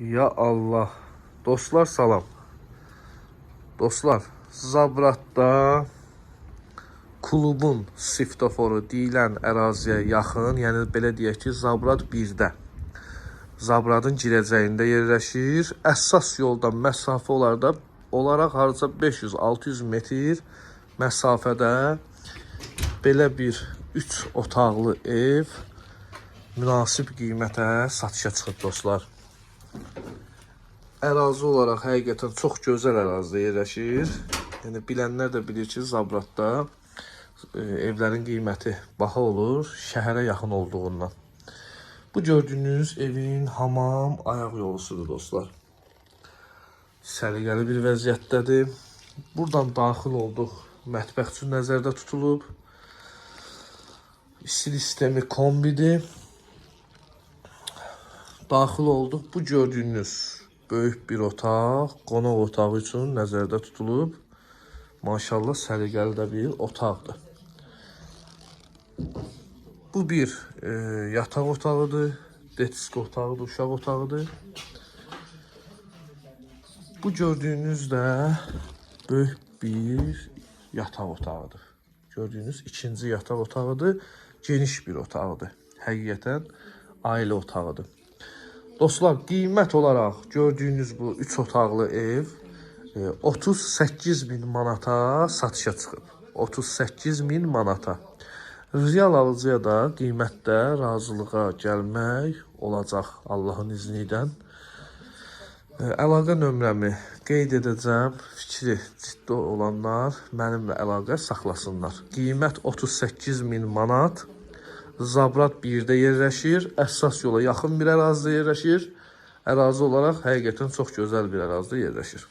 Ya Allah. Dostlar salam. Dostlar, Zabratda klubun svetoforu deyilən əraziyə yaxın, yəni belə deyək ki, Zabrat 1-də. Zabradın girəcəyində yerləşir. Əsas yoldan məsafə olaraq olaraq harca 500-600 metr məsafədə belə bir 3 otaqlı ev münasib qiymətə satışa çıxıb dostlar. Ərazi olaraq həqiqətən çox gözəl ərazidə yerləşir. Yəni bilənlər də bilir ki, Zabratda e, evlərin qiyməti baha olur, şəhərə yaxın olduğundan. Bu gördüyünüz evin hamam ayaq yolusudur dostlar. Səliqəli bir vəziyyətdədir. Buradan daxil olduq. Mətbəx üçün nəzərdə tutulub. İstilik sistemi kombidir. Daxil olduq. Bu gördüyünüz böyük bir otaq, qonaq otağı üçün nəzərdə tutulub. Maşallah səliqəli də bir otaqdır. Bu bir e, yataq otağıdır, detisk otağıdır, uşaq otağıdır. Bu gördüyünüz də böyük bir yataq otağıdır. Gördüyünüz ikinci yataq otağıdır, geniş bir otağıdır. Həqiqətən ailə otağıdır. Dostlar, qiymət olaraq gördüyünüz bu 3 otaqlı ev e, 38 bin manata satışa çıxıb. 38 bin manata. Real alıcıya da qiymətdə razılığa gəlmək olacaq Allahın izni ilə. E, Əlaqə nömrəmi qeyd edəcəm. Fikri ciddi olanlar mənimlə əlaqə saxlasınlar. Qiymət 38 min manat. Zabrat 1-də yerləşir. Əsas yola yaxın bir ərazidə yerləşir. Ərazi olaraq həqiqətən çox gözəl bir ərazidə yerləşir.